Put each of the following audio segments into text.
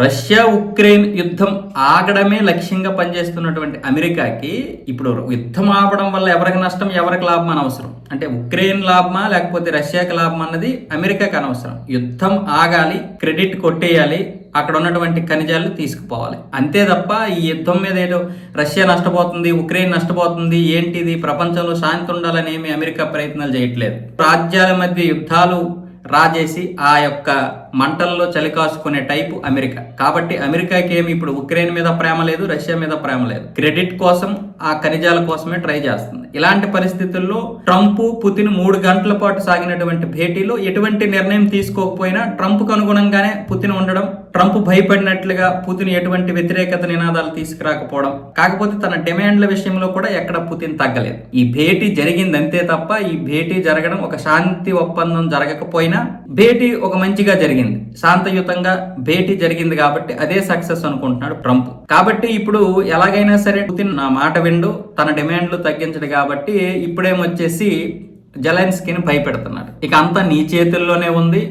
Russia Ukraine యుద్ధం ఆగడమే లక్ష్యంగా పనిచేస్తున్నటువంటి అమెరికాకి ఇప్పుడు యుద్ధం ఆపడం వల్ల ఎవరికి నష్టం ఎవరికి లాభం అనవసరం. అంటే ఉక్రెయిన్ లాభమా లేకపోతే రష్యాకి లాభం అన్నది అమెరికాకి అనవసరం. యుద్ధం ఆగాలి క్రెడిట్ కొట్టేయాలి అక్కడ ఉన్నటువంటి ఖనిజాలు తీసుకుపోవాలి. అంతే తప్ప ఈ యుద్ధం మీద ఏదో రష్యా నష్టపోతుంది ఉక్రెయిన్ నష్టపోతుంది ఏంటిది? ప్రపంచంలో శాంతి ఉండాలని ఏమి అమెరికా ప్రయత్నాలు చేయట్లేదు. రాజ్యాల మధ్య యుద్ధాలు రాజేసి ఆ యొక్క మంటల్లో చలికాసుకునే టైపు అమెరికా. కాబట్టి అమెరికాకి ఏమి ఇప్పుడు ఉక్రెయిన్ మీద ప్రేమ లేదు రష్యా మీద ప్రేమ లేదు. క్రెడిట్ కోసం ఆ ఖనిజాల కోసమే ట్రై చేస్తుంది. ఇలాంటి పరిస్థితుల్లో ట్రంప్ పుతిన్ మూడు గంటల పాటు సాగినటువంటి భేటీలో ఎటువంటి నిర్ణయం తీసుకోకపోయినా ట్రంప్కు అనుగుణంగానే పుతిన్ ఉండడం ట్రంప్ భయపడినట్లుగా పుతిన్ ఎటువంటి వ్యతిరేకత నినాదాలు తీసుకురాకపోవడం కాకపోతే తన డిమాండ్ల విషయంలో కూడా ఎక్కడ పుతిన్ తగ్గలేదు. ఈ భేటీ జరిగింది అంతే తప్ప ఈ భేటీ జరగడం ఒక శాంతి ఒప్పందం జరగకపోయినా భేటీ ఒక మంచిగా జరిగింది. శాంతయుతంగా భేటీ జరిగింది కాబట్టి అదే సక్సెస్ అనుకుంటున్నాడు ట్రంప్. కాబట్టి ఇప్పుడు ఎలాగైనా సరే పుతిన్ నా మాట విండు తన డిమాండ్లు తగ్గించడు కాబట్టి ఇప్పుడేమొచ్చేసి జలెన్స్కీని భయపెడుతున్నాడు ఇక అంతా నీ చేతుల్లోనే ఉంది.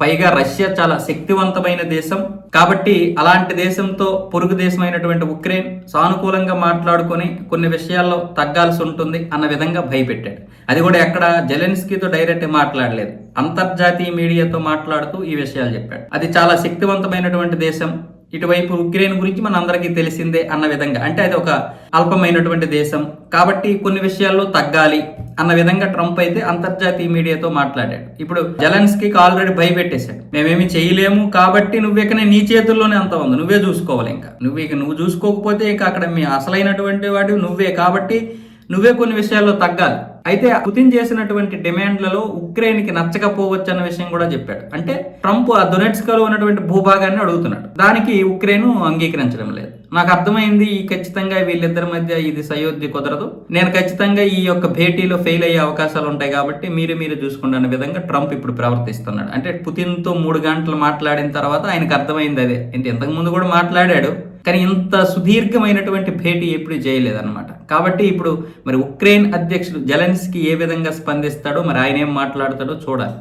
పైగా రష్యా చాలా శక్తివంతమైన దేశం. కాబట్టి అలాంటి దేశంతో పొరుగు దేశమైనటువంటి ఉక్రెయిన్ సానుకూలంగా మాట్లాడుకొని కొన్ని విషయాల్లో తగ్గాల్సి ఉంటుంది అన్న విధంగా భయపెట్టాడు. అది కూడా ఎక్కడ జెలెన్స్కీతో డైరెక్ట్ మాట్లాడలేదు. అంతర్జాతీయ మీడియాతో మాట్లాడుతూ ఈ విషయాలు చెప్పాడు. అది చాలా శక్తివంతమైనటువంటి దేశం. ఇటువైపు ఉక్రెయిన్ గురించి మన అందరికీ తెలిసిందే అన్న విధంగా. అంటే అది ఒక అల్పమైనటువంటి దేశం. కాబట్టి కొన్ని విషయాల్లో తగ్గాలి అన్న విధంగా ట్రంప్ అయితే అంతర్జాతీయ మీడియాతో మాట్లాడాడు. ఇప్పుడు జలన్స్కి ఆల్రెడీ భయపెట్టేశాడు. మేమేమి చేయలేము కాబట్టి నువ్వు నీ చేతుల్లోనే అంత ఉంది. నువ్వే చూసుకోవాలి ఇంకా. నువ్వు ఇక నువ్వు చూసుకోకపోతే ఇక అక్కడ మీ అసలైనటువంటి వాడు నువ్వే కాబట్టి నువ్వే కొన్ని విషయాల్లో తగ్గాలి. అయితే పుతిన్ చేసినటువంటి డిమాండ్లలో ఉక్రెయిన్కి నచ్చకపోవచ్చు అన్న విషయం కూడా చెప్పాడు. అంటే ట్రంప్ ఆ దొనెట్స్కలో ఉన్నటువంటి భూభాగాన్ని అడుగుతున్నాడు. దానికి ఉక్రెయిన్ అంగీకరించడం లేదు. నాకు అర్థమైంది ఈ ఖచ్చితంగా వీళ్ళిద్దరి మధ్య ఇది సయోధ్య కుదరదు. నేను ఖచ్చితంగా ఈ యొక్క భేటీలో ఫెయిల్ అయ్యే అవకాశాలు ఉంటాయి కాబట్టి మీరు మీరు చూసుకోండి అనే విధంగా ట్రంప్ ఇప్పుడు ప్రవర్తిస్తున్నాడు. అంటే పుతిన్తో మూడు గంటలు మాట్లాడిన తర్వాత ఆయనకు అర్థమైంది అదే. ఇంత ఇంతకు ముందు కూడా మాట్లాడాడు. కానీ ఇంత సుదీర్ఘమైనటువంటి భేటీ ఎప్పుడు చేయలేదన్నమాట. కాబట్టి ఇప్పుడు మరి ఉక్రెయిన్ అధ్యక్షుడు జలెన్స్కి ఏ విధంగా స్పందిస్తాడో మరి ఆయన ఏం మాట్లాడతాడో చూడాలి.